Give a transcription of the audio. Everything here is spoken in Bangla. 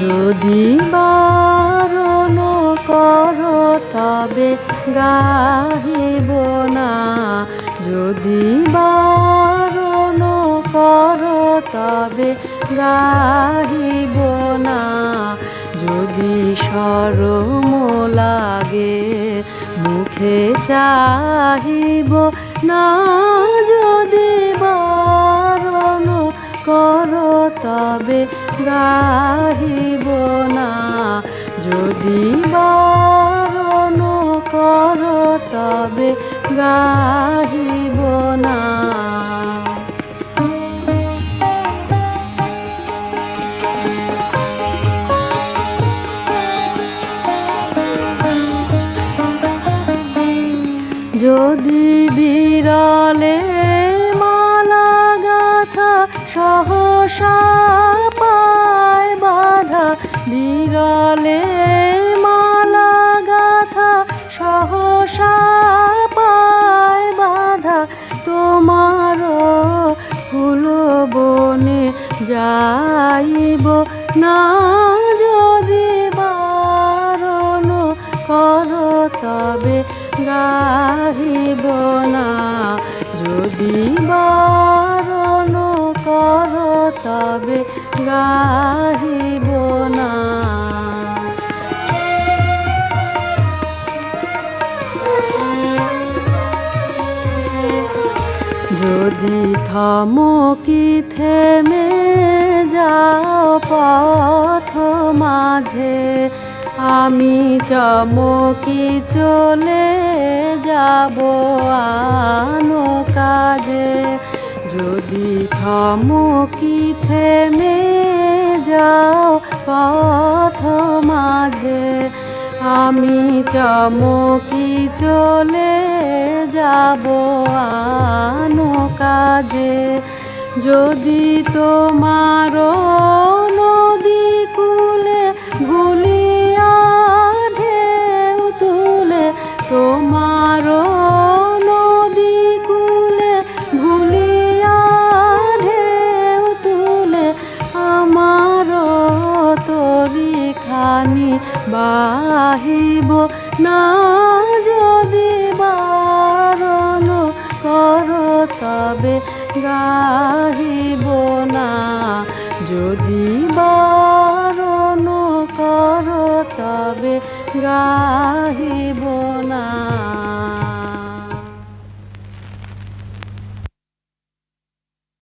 যদি বারণ কর তবে গাহিব না। যদি বারণ কর তবে গাহিব না। যদি সরম লাগে মুখে চাহিব না যদি বারণ কর তবে গাহিব না। যদি বারণ কর তবে গাহিব যদি বিরলে মালা গাথা, সহসা পায় বাধা, বিরলে মালা গাথা, সহসা পায় বাধা, তোমার ফুল বনে যাইব না। গাহিব না। যদি বারণ কর, তবে গাহিব না। যদি থমকি থেমে যাও পথ মাঝে, আমি চমকি চলে যাব আনো কাজে। যদি থমকি থেমে যাও পথ মাঝে, আমি চমকি চলে যাব আনো কাজে। যদি তোমার তোমার নদী কুলে ভুলিয়া তুলে আমার তরি খানি বাহিব না যদি বারণ কর তবে গাহিব না। যদি বারণ কর তবে গাহিব